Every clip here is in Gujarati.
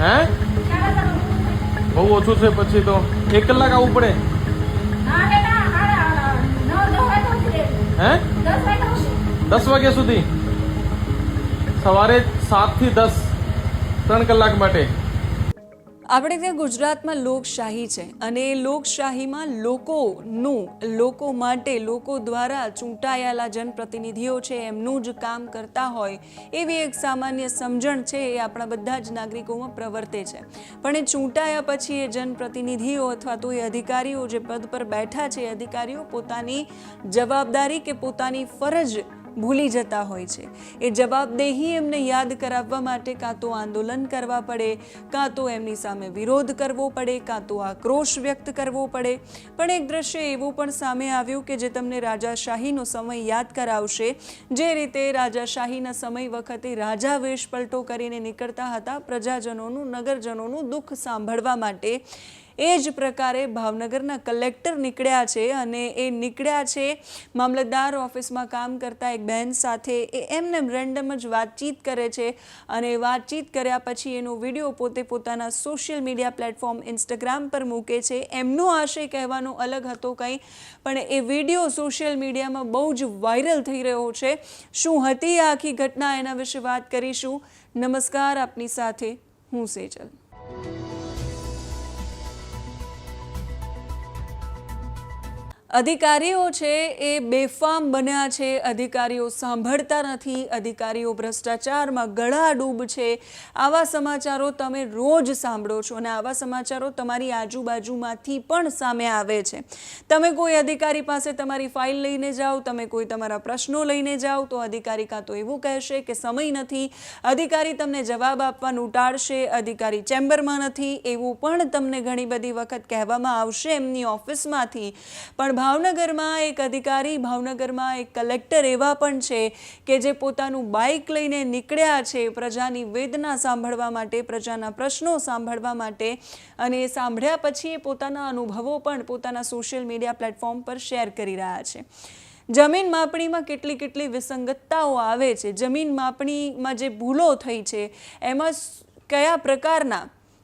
હે? બહુ ઓછું છે પછી તો. એક કલાક આવવું પડે. હે દસ વાગ્યા સુધી. સવારે સાતથી દસ. ત્રણ કલાક માટે. આપણે ત્યાં ગુજરાતમાં લોકશાહી છે અને લોકશાહીમાં લોકોનું, લોકો માટે, લોકો દ્વારા ચૂંટાયેલા જનપ્રતિનિધિઓ છે, એમનું જ કામ કરતા હોય, એવી એક સામાન્ય સમજણ છે, એ આપણા બધા જ નાગરિકોમાં પ્રવર્તે છે. પણ એ ચૂંટાયા પછી એ જનપ્રતિનિધિઓ અથવા તો એ અધિકારીઓ જે પદ પર બેઠા છે, એ અધિકારીઓ પોતાની જવાબદારી કે પોતાની ફરજ ભૂલી જતા હોય છે. એ જવાબદેહી એમને યાદ કરાવવા માટે કાં તો આંદોલન કરવા પડે, કાં તો એમની સામે વિરોધ કરવો પડે, કાં તો આક્રોશ વ્યક્ત કરવો પડે. પણ એક દ્રશ્ય એવું પણ સામે આવ્યું કે જે તમને રાજાશાહીનો સમય યાદ કરાવશે. જે રીતે રાજાશાહીના સમય વખતે રાજા વેશ પલટો કરીને નીકળતા હતા પ્રજાજનોનું, નગરજનોનું દુઃખ સાંભળવા માટે. એ જ પ્રકારે ભાવનગરના કલેક્ટર નીકળ્યા છે અને એ નીકળ્યા છે મામલતદાર ઓફિસમાં કામ કરતા એક બહેન સાથે. એ એમને રેન્ડમ જ વાતચીત કરે છે અને વાતચીત કર્યા પછી એનો વીડિયો પોતે પોતાના સોશિયલ મીડિયા પ્લેટફોર્મ ઇન્સ્ટાગ્રામ પર મૂકે છે. એમનો આશય કહેવાનો અલગ હતો કંઈ, પણ એ વીડિયો સોશિયલ મીડિયામાં બહુ જ વાયરલ થઈ રહ્યો છે. શું હતી આ આખી ઘટના એના વિશે વાત કરીશું. નમસ્કાર આપની સાથે. હું સેજલ. અધિકારીઓ છે એ બેફામ બન્યા છે. અધિકારીઓ સાંભળતા નથી. અધિકારીઓ ભ્રષ્ટાચારમાં ગળાડૂબ છે. આવા સમાચારો તમે રોજ સાંભળો છો અને આવા સમાચારો તમારી આજુબાજુમાંથી પણ સામે આવે છે. તમે કોઈ અધિકારી પાસે તમારી ફાઇલ લઈને જાઓ, તમે કોઈ તમારા પ્રશ્નો લઈને જાઓ, તો અધિકારી કાં તો એવું કહેશે કે સમય નથી. અધિકારી તમને જવાબ આપવાનું ટાળશે અધિકારી ચેમ્બરમાં નથી. એવું પણ તમને ઘણી બધી વખત કહેવામાં આવશે એમની ઓફિસમાંથી. પણ ભાવનગરમાં એક અધિકારી, ભાવનગરમાં એક કલેક્ટર એવા પણ છે કે જે પોતાનું બાઇક લઈને નીકળ્યા છે. પ્રજાની વેદના સાંભળવા માટે, પ્રજાના પ્રશ્નો સાંભળવા માટે અને સાંભળ્યા પછી એ પોતાના અનુભવો પણ પોતાના સોશિયલ મીડિયા પ્લેટફોર્મ પર શેર કરી રહ્યા છે. જમીન માપણીમાં કેટલી કેટલી વિસંગતતાઓ આવે છે. જમીન માપણીમાં જે ભૂલો થઈ છે, એમાં કયા પ્રકારના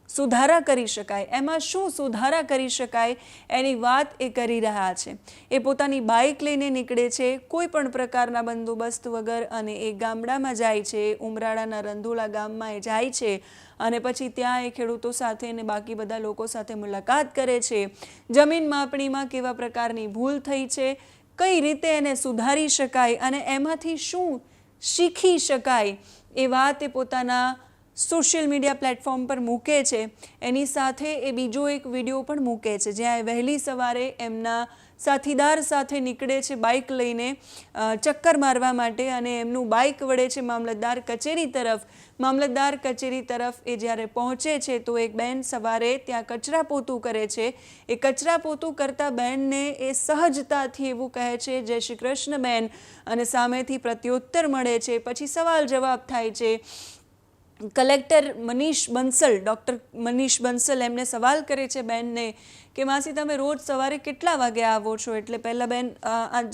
સુધારા કરી શકાય. એમાં શું સુધારા કરી શકાય એની વાત એ કરી રહ્યા છે. એ પોતાની બાઇક લઈને નીકળે છે, કોઈ પણ પ્રકારના બંદોબસ્ત વગર અને એ ગામડામાં જાય છે, ઉમરાળાના રંધોળા ગામમાં એ જાય છે અને પછી ત્યાં એ ખેડૂતો સાથે અને બાકી બધા લોકો સાથે મુલાકાત કરે છે. જમીન માપણીમાં કેવા પ્રકારની ભૂલ થઈ છે, કઈ રીતે એને સુધારી શકાય અને એમાંથી શું શીખી શકાય એ વાત એ પોતાના સોશિયલ મીડિયા પ્લેટફોર્મ પર મૂકે છે. એની સાથે એ બીજો એક વીડિયો પણ મૂકે છે, જ્યાં એ વહેલી સવારે એમના સાથીદાર સાથે નીકળે છે બાઇક લઈને ચક્કર મારવા માટે અને એમનું બાઇક વળે છે મામલતદાર કચેરી તરફ. મામલતદાર કચેરી તરફ એ જ્યારે પહોંચે છે તો એક બેન સવારે ત્યાં કચરા પોતું કરે છે. એ કચરા પોતું કરતા બહેનને એ સહજતાથી એવું કહે છે, જય શ્રી કૃષ્ણ બેન અને સામેથી પ્રત્યુત્તર મળે છે. પછી સવાલ જવાબ થાય છે. કલેક્ટર મનીષ બંસલ, ડૉક્ટર મનીષ બંસલ એમને સવાલ કરે છે બેનને કે, માસી, તમે રોજ સવારે કેટલા વાગે આવો છો? એટલે પહેલાં બેન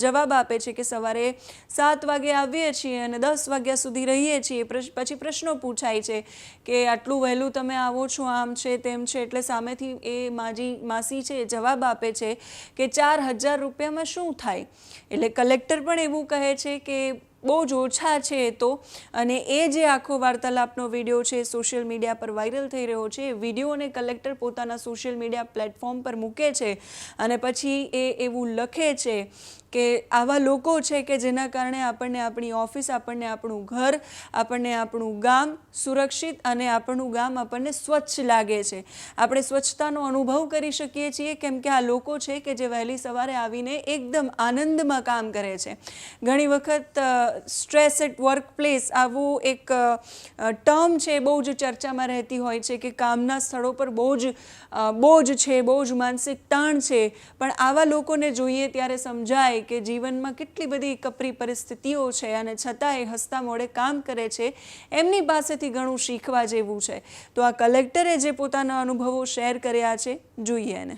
જવાબ આપે છે કે સવારે સાત વાગે આવીએ છીએ અને દસ વાગ્યા સુધી રહીએ છીએ. પછી પ્રશ્નો પૂછાય છે કે, આટલું વહેલું તમે આવો છો? આમ છે, તેમ છે? એટલે સામેથી એ માજી, માસી છે જવાબ આપે છે કે, ચાર હજાર રૂપિયામાં શું થાય? એટલે કલેક્ટર પણ એવું કહે છે કે બહુ જ ઓછા છે તો. અને એ જે આખો વાર્તાલાપનો વીડિયો છે સોશિયલ મીડિયા પર વાયરલ થઈ રહ્યો છે વિડીયોને કલેક્ટર પોતાના સોશિયલ મીડિયા પ્લેટફોર્મ પર મૂકે છે અને પછી એ એવું લખે છે કે આવા લોકો છે કે જેના કારણે આપણને આપણી ઓફિસ આપણને આપણું ઘર, આપણને આપણું ગામ સુરક્ષિત અને આપણું ગામ આપણને સ્વચ્છ લાગે છે. આપણે સ્વચ્છતાનો અનુભવ કરી શકીએ છીએ, કેમ કે આ લોકો છે કે જે વહેલી સવારે આવીને એકદમ આનંદમાં કામ કરે છે. ઘણી વખત સ્ટ્રેસ એટ વર્ક પ્લેસ આવું એક ટર્મ છે બહુ જ ચર્ચામાં રહેતી હોય છે કે કામના સ્થળો પર બહુ જ બોજ છે, બહુ જ માનસિક તાણ છે. પણ આવા લોકોને જોઈએ ત્યારે સમજાય કે જીવનમાં કેટલી બધી કપરી પરિસ્થિતિઓ છે અને છતાં એ હસતા મોડે કામ કરે છે, એમની પાસેથી ઘણું શીખવા જેવું છે. તો આ કલેક્ટરે જે પોતાના અનુભવો શેર કર્યા છે, જોઈએ એને.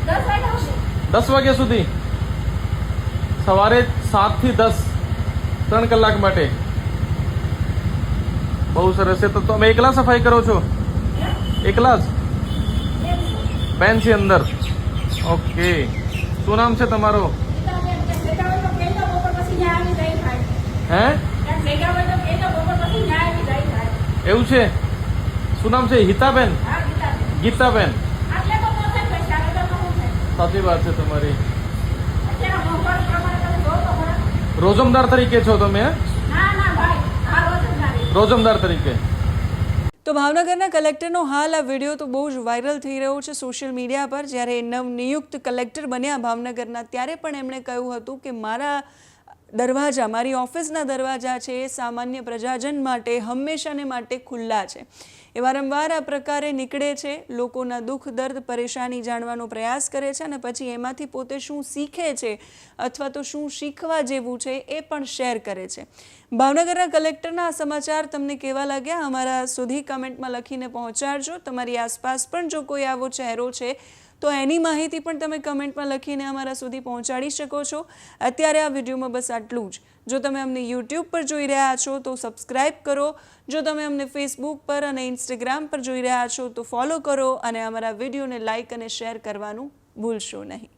દસ વાગ્યા સુધી. સવારે સાતથી દસ, ત્રણ કલાક માટે. બહુ સરસ છે. તો તમે એકલા સફાઈ કરો છો? એકલા જ? બેન છે અંદર. ઓકે. શું નામ છે તમારો? હે? એવું છે? શું નામ છે? હિતાબેન? ગીતાબેન. ગીતાબેન આટલે તો પહોંચે જ ભાઈ સાડા ચારમાં શું થાય? સાચી વાત છે તમારી. રોજમદાર તરીકે છો તમે. રોજમદાર તરીકે તો ભાવનગરના કલેક્ટરનો હાલ આ વીડિયો તો બહુ જ વાયરલ થઈ રહ્યો છે સોશિયલ મીડિયા પર જ્યારે નવનિયુક્ત કલેક્ટર બન્યા ભાવનગરના ત્યારે પણ એમણે કહ્યું હતું કે મારા દરવાજા, મારી ઓફિસના દરવાજા છે એ સામાન્ય પ્રજાજન માટે, હંમેશાને માટે ખુલ્લા છે. એ વારંવાર આ પ્રકારે નીકળે છે, લોકોના દુઃખ, દર્દ, પરેશાની જાણવાનો પ્રયાસ કરે છે અને પછી એમાંથી પોતે શું શીખે છે અથવા તો શું શીખવા જેવું છે એ પણ શેર કરે છે. ભાવનગરના કલેક્ટરના આ સમાચાર તમને કેવા લાગ્યા? અમારા સુધી કમેન્ટમાં લખીને પહોંચાડજો. તમારી આસપાસ પણ જો કોઈ આવો ચહેરો છે તો એની માહિતી પણ તમે કમેન્ટમાં લખીને અમારા સુધી પહોંચાડી શકો છો. અત્યારે આ વિડીયોમાં બસ આટલું જ. જો તમે અમને યુટ્યુબ પર જોઈ રહ્યા છો તો સબસ્ક્રાઈબ કરો. જો તમે અમને ફેસબુક પર અને ઇન્સ્ટાગ્રામ પર જોઈ રહ્યા છો તો ફોલો કરો અને અમારા વિડીયોને લાઇક અને શેર કરવાનું ભૂલશો નહીં.